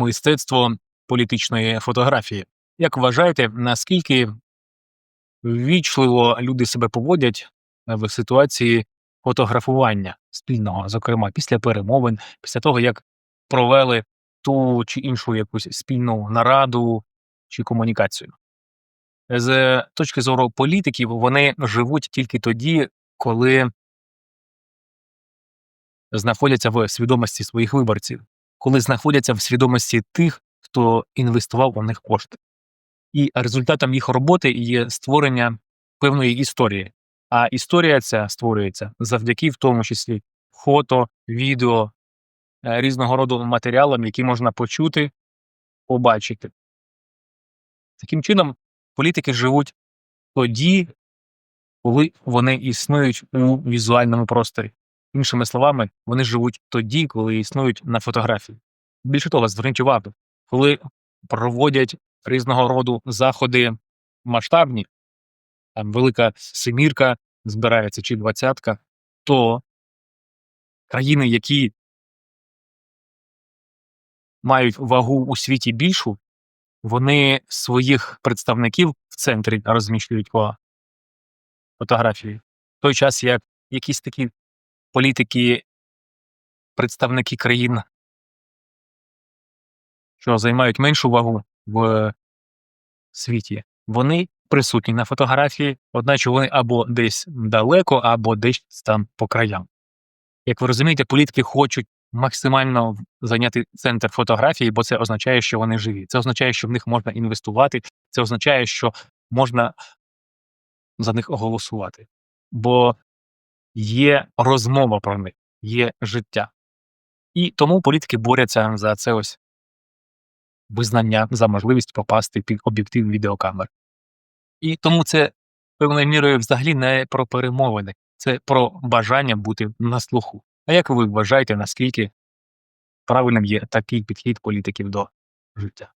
мистецтво політичної фотографії. Як вважаєте, наскільки ввічливо люди себе поводять в ситуації фотографування спільного, зокрема після перемовин, після того як провели ту чи іншу якусь спільну нараду чи комунікацію? З точки зору політиків, вони живуть тільки тоді, коли знаходяться в свідомості своїх виборців, коли знаходяться в свідомості тих, хто інвестував у них кошти. І результатом їх роботи є створення певної історії. А історія ця створюється завдяки, в тому числі, фото, відео, е, різного роду матеріалам, які можна почути, побачити. Таким чином, політики живуть тоді, коли вони існують у візуальному просторі. Іншими словами, вони живуть тоді, коли існують на фотографії. Більше того, зверніть увагу, коли проводять різного роду заходи масштабні, там велика семірка збирається чи двадцятка, то країни, які мають вагу у світі більшу, вони своїх представників в центрі розміщують по фотографії. В той час, як якісь такі політики, представники країн, що займають меншу вагу в світі, вони присутні на фотографії, одначе вони або десь далеко, або десь там по краям. Як ви розумієте, політики хочуть максимально зайняти центр фотографії, бо це означає, що вони живі. Це означає, що в них можна інвестувати, це означає, що можна за них голосувати. Бо є розмова про них, є життя. І тому політики борються за це ось визнання, за можливість попасти під об'єктив відеокамер. І тому це певною мірою взагалі не про перемовини, це про бажання бути на слуху. А як ви вважаєте, наскільки правильним є такий підхід політиків до життя?